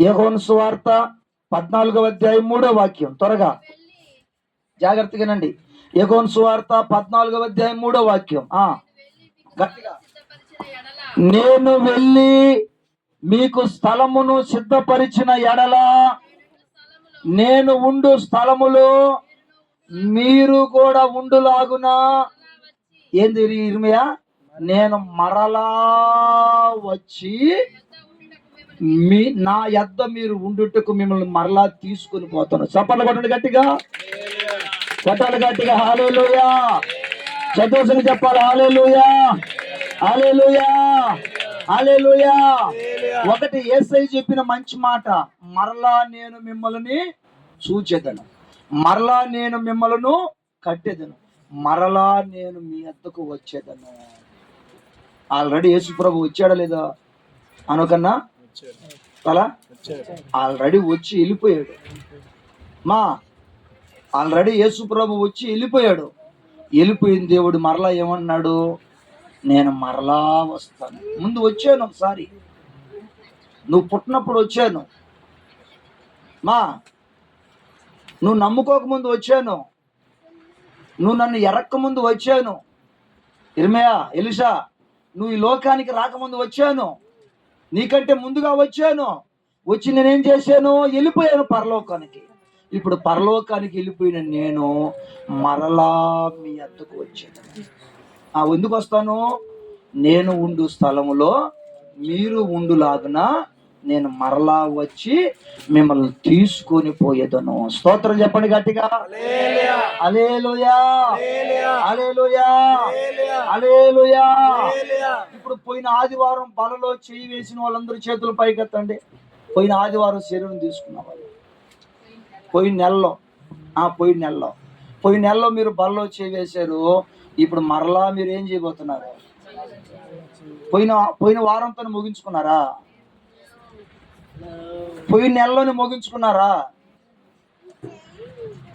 యహోన్ సువార్త పద్నాలుగవ అధ్యాయం మూడో వాక్యం. త్వరగా. జాగ్రత్తగానండి యహోన్ సువార్త పద్నాలుగవ అధ్యాయం మూడో వాక్యం. ఆ. గట్టిగా. నేను వెళ్ళి మీకు స్థలమును సిద్ధపరిచిన ఎడల నేను ఉండు స్థలములో మీరు కూడా ఉండులాగునా. ఏంది ఇర్మియా? నేను మరలా వచ్చి మీ నా యద్ద మీరు ఉండుటకు మిమ్మల్ని మరలా తీసుకుని పోతాను చప్పట్లు కొట్టండి గట్టిగా. కొట్టాలి గట్టిగా. హాలేలుయా చదువుకుని చెప్పాలి. హాలేలుయా హాలేలుయా హాలేలుయా ఒకటి ఏసై చెప్పిన మంచి మాట. మరలా నేను మిమ్మల్ని చూచేదను. మరలా నేను మిమ్మలను కట్టేదను. మరలా నేను మీ అద్దకు వచ్చేదను. ఆల్రెడీ యేసుప్రభు వచ్చాడా లేదా? అనుకన్నా అలా ఆల్రెడీ వచ్చి వెళ్ళిపోయాడు. మా ఆల్రెడీ యేసుప్రభు వచ్చి వెళ్ళిపోయాడు. వెళ్ళిపోయిన దేవుడు మరలా ఏమన్నాడు? నేను మరలా వస్తాను. ముందు వచ్చాను ఒకసారి. నువ్వు పుట్టినప్పుడు వచ్చాను. మా నువ్వు నమ్ముకోక ముందు వచ్చాను. నువ్వు నన్ను ఎరక్క ముందు వచ్చాను. ఇర్మయా ఎలిషా నువ్వు ఈ లోకానికి రాకముందు వచ్చాను. నీకంటే ముందుగా వచ్చాను. వచ్చి నేనేం చేశాను? వెళ్ళిపోయాను పరలోకానికి. ఇప్పుడు పరలోకానికి వెళ్ళిపోయిన నేను మరలా మీ అద్దకు వచ్చాను ఆ ఎందుకు వస్తాను? నేను ఉండు స్థలములో మీరు ఉండులాగున నేను మరలా వచ్చి మిమ్మల్ని తీసుకొని పోయేదను. స్తోత్రం చెప్పండి గట్టిగా. అలేలుయా అలేలుయా అలేలుయా ఇప్పుడు పోయిన ఆదివారం బలలో చేయి వేసిన వాళ్ళందరూ చేతులు పైకెత్తండి. పోయిన ఆదివారం శరీరం తీసుకున్న వాళ్ళు. పోయిన నెలలో ఆ పోయిన నెలలో. పోయిన నెలలో మీరు బలలో చేయి వేశారు. ఇప్పుడు మరలా మీరు ఏం చేయబోతున్నారు? పోయిన పోయిన వారంతో ముగించుకున్నారా? పోయిన నెలలోనే ముగించుకున్నారా?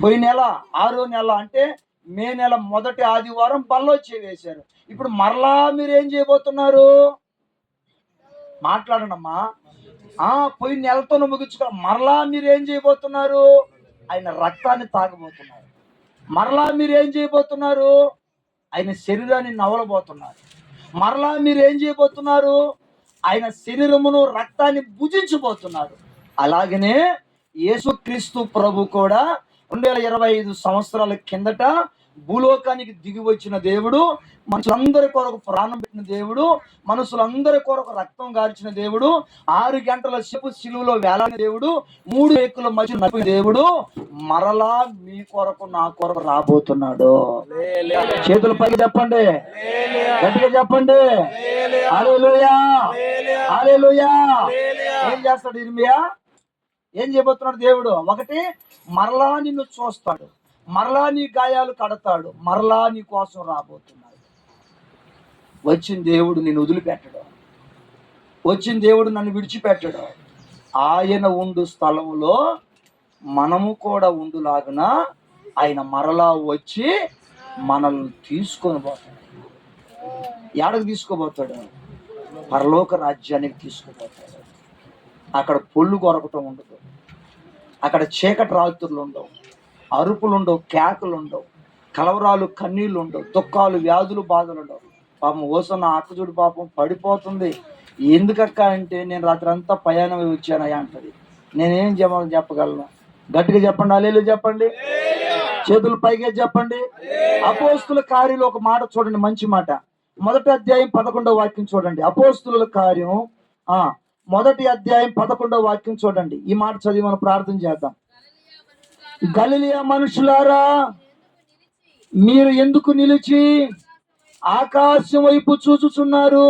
పోయిన నెల ఆరో నెల అంటే మే నెల మొదటి ఆదివారం బల్లో వేశారు. ఇప్పుడు మరలా మీరు ఏం చేయబోతున్నారు? మాట్లాడనమ్మా. ఆ పోయిన నెలతోనే ముగించుకో మరలా మీరు ఏం చేయబోతున్నారు? ఆయన రక్తాన్ని తాగబోతున్నారు. మరలా మీరు ఏం చేయబోతున్నారు? ఆయన శరీరాన్ని నవలబోతున్నారు. మరలా మీరు ఏం చేయబోతున్నారు? ఆయన శరీరమును రక్తాన్ని భుజించబోతున్నారు అలాగనే యేసుక్రీస్తు ప్రభు కూడా రెండు వేల ఇరవై ఐదు సంవత్సరాల కిందట భూలోకానికి దిగి వచ్చిన దేవుడు మనుషులందరి కొరకు ప్రాణం పెట్టిన దేవుడు మనుషులందరి కొరకు రక్తం గార్చిన దేవుడు ఆరు గంటల సేపు సిలువలో వేలాడిన దేవుడు మూడు ఏకుల మధ్య నడిపిన దేవుడు మరలా మీ కొరకు నా కొరకు రాబోతున్నాడు. చేతుల పైకి చెప్పండి. గట్టిగా చెప్పండి. ఏం చేస్తాడు ఇర్మియా? ఏం చేయబోతున్నాడు దేవుడు? ఒకటి మరలా నిన్ను చూస్తాడు. మరలా నీ గాయాలు కడతాడు మరలా నీ కోసం రాబోతున్నాడు. వచ్చిన దేవుడు నేను వదిలిపెట్టడు. వచ్చిన దేవుడు నన్ను విడిచిపెట్టడు. ఆయన ఉండు స్థలంలో మనము కూడా ఉండులాగున ఆయన మరలా వచ్చి మనల్ని తీసుకొని పోతాడు. ఎడకు తీసుకోబోతాడు పరలోక రాజ్యానికి తీసుకుపోతాడు. అక్కడ పొళ్ళు కొరకటం ఉండదు. అక్కడ చీకటి రాత్రులు ఉండవు. అరుపులు ఉండవు కేకలు ఉండవు కలవరాలు కన్నీళ్ళు ఉండవు దుఃఖాలు వ్యాధులు బాధలు ఉండవు పాపం ఓసన్న అక్క చూడు పాపం పడిపోతుంది. ఎందుకక్క అంటే నేను రాత్రి అంతా ప్రయాణం వచ్చానయ్యా అంటది. నేనేం చెప్ప చెప్పగలను? గట్టిగా చెప్పండి అల్లేలు చెప్పండి. చేతులు పైగా చెప్పండి. అపోస్తుల కార్యంలో ఒక మాట చూడండి మంచి మాట. మొదటి అధ్యాయం పదకొండవ వాక్యం చూడండి. అపోస్తుల కార్యం ఆ మొదటి అధ్యాయం పదకొండవ వాక్యం చూడండి. ఈ మాట చదివి మనం ప్రార్థన చేద్దాం. గలిలియా మనుషులారా మీరు ఎందుకు నిలిచి ఆకాశం వైపు చూచుచున్నారు?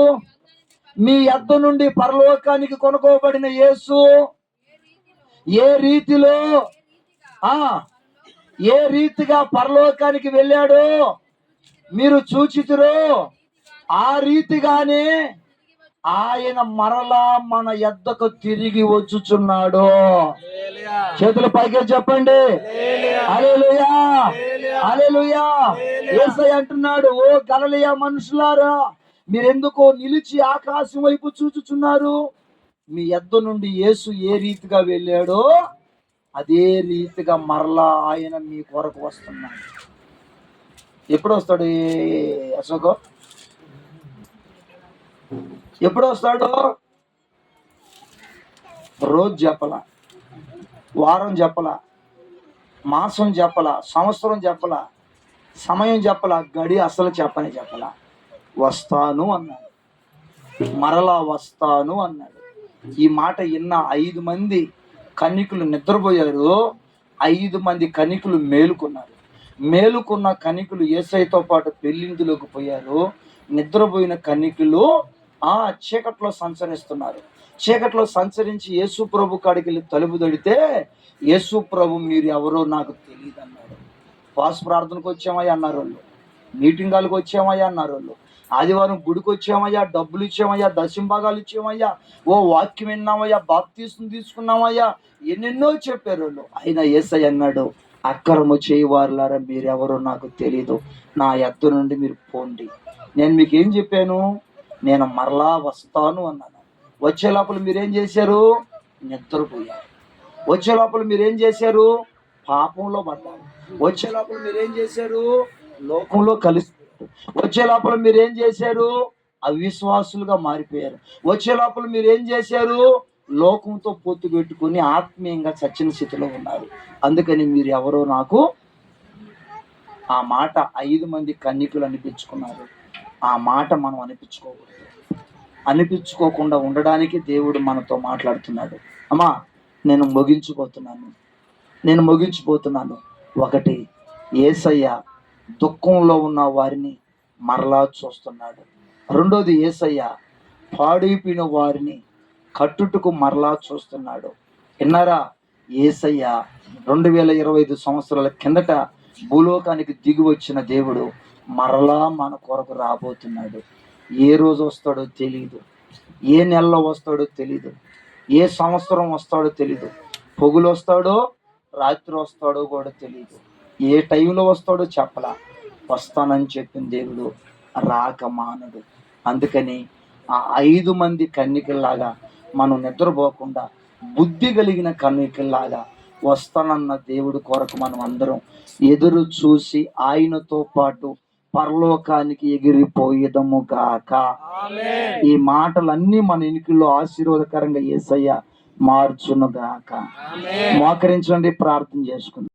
మీ అద్ద నుండి పరలోకానికి కొనుకోబడిన యేసు ఏ రీతిలో ఆ ఏ రీతిగా పరలోకానికి వెళ్ళాడో మీరు చూచితురో ఆ రీతిగానే ఆయన మరలా మన ఎద్దకు తిరిగి వచ్చుచున్నాడు. చేతుల పైకి చెప్పండి. అలేలుయా అలేలుయా ఏసై అంటున్నాడు ఓ గలలియా మనుషులారా మీరెందుకో నిలిచి ఆకాశం వైపు చూచుచున్నారు? మీ ఎద్ద నుండి యేసు ఏ రీతిగా వెళ్ళాడో అదే రీతిగా మరలా ఆయన మీ కొరకు వస్తున్నాడు. ఎప్పుడు వస్తాడు అశోక్? ఎప్పుడు వస్తాడో? రోజు చెప్పల వారం చెప్పల మాసం చెప్పల సంవత్సరం చెప్పల సమయం చెప్పల గడి అసలు చెప్పని చెప్పల. వస్తాను అన్నాడు. మరలా వస్తాను అన్నాడు. ఈ మాట విన్న ఐదు మంది కన్నికులు నిద్రపోయారు. ఐదు మంది కన్నికులు మేలుకున్నారు. మేలుకున్న కన్నికులు ఏసైతో పాటు పెళ్ళిందులోకి పోయారు. నిద్రపోయిన కన్నికులు ఆ చీకట్లో సంచరిస్తున్నారు. చీకట్లో సంచరించి యేసు ప్రభు కాడికి వెళ్ళి తలుపు తడితే యేసు ప్రభు మీరు ఎవరో నాకు తెలియదు అన్నాడు పాస్ ప్రార్థనకు వచ్చామయ్యా అన్నారు వాళ్ళు. మీటింగ్ హాల్కి వచ్చామయ్యా అన్నారు వాళ్ళు. ఆదివారం గుడికి వచ్చామయ్యా డబ్బులు ఇచ్చామయ్యా దశంభాగాలు ఇచ్చామయ్యా ఓ వాక్యం విన్నామయ్యా బాప్తీసం తీసుకున్నామయ్యా ఎన్నెన్నో చెప్పారు వాళ్ళు. ఆయన ఏసై అన్నాడు అక్కరము చేయవారులారా మీరెవరో నాకు తెలీదు. నా ఎద్దు నుండి మీరు పోండి. నేను మీకు ఏం చెప్పాను? నేను మరలా వస్తాను అన్నాను. వచ్చే లోపల మీరేం చేశారు? నిద్రపోయారు. వచ్చే లోపల మీరేం చేశారు? పాపంలో పడ్డారు. వచ్చే లోపల మీరేం చేశారు? లోకంలో కలిసి వచ్చే లోపల మీరేం చేశారు? అవిశ్వాసులుగా మారిపోయారు. వచ్చే లోపల మీరేం చేశారు? లోకంతో పొత్తు పెట్టుకుని ఆత్మీయంగా చచ్చిన స్థితిలో ఉన్నారు. అందుకని మీరు ఎవరో నాకు ఆ మాట ఐదు మంది కన్నికులు అనిపించుకున్నారు. ఆ మాట మనం అనిపించుకోకూడదు. అనిపించుకోకుండా ఉండడానికి దేవుడు మనతో మాట్లాడుతున్నాడు. అమ్మా నేను ముగించిపోతున్నాను. నేను ముగించిపోతున్నాను. ఒకటి ఏసయ్య దుఃఖంలో ఉన్న వారిని మరలా చూస్తున్నాడు. రెండోది ఏసయ్య పాడైపోయిన వారిని కట్టుటకు మరలా చూస్తున్నాడు. విన్నారా? ఏసయ్య రెండు వేల ఇరవై ఐదు సంవత్సరాల కిందట భూలోకానికి దిగి వచ్చిన దేవుడు మరలా మన కొరకు రాబోతున్నాడు. ఏ రోజు వస్తాడో తెలియదు ఏ నెలలో వస్తాడో తెలీదు. ఏ సంవత్సరం వస్తాడో తెలీదు. పొగులు వస్తాడో రాత్రి వస్తాడో కూడా తెలియదు ఏ టైంలో వస్తాడో చెప్పలా. వస్తానని చెప్పిన దేవుడు రాక మానడు అందుకని ఆ ఐదు మంది కన్నికల్లాగా మనం నిద్రపోకుండా బుద్ధి కలిగిన కన్నికల్లాగా వస్తానన్న దేవుడు కొరకు మనం అందరం ఎదురు చూసి ఆయనతో పాటు పరలోకానికి ఎగిరిపోయేదము గాక. ఈ మాటలన్నీ మన ఇనికిలో ఆశీర్వాదకరంగా ఏసయ్య మార్చును గాక. మోకరించండి ప్రార్థన చేసుకుందాం.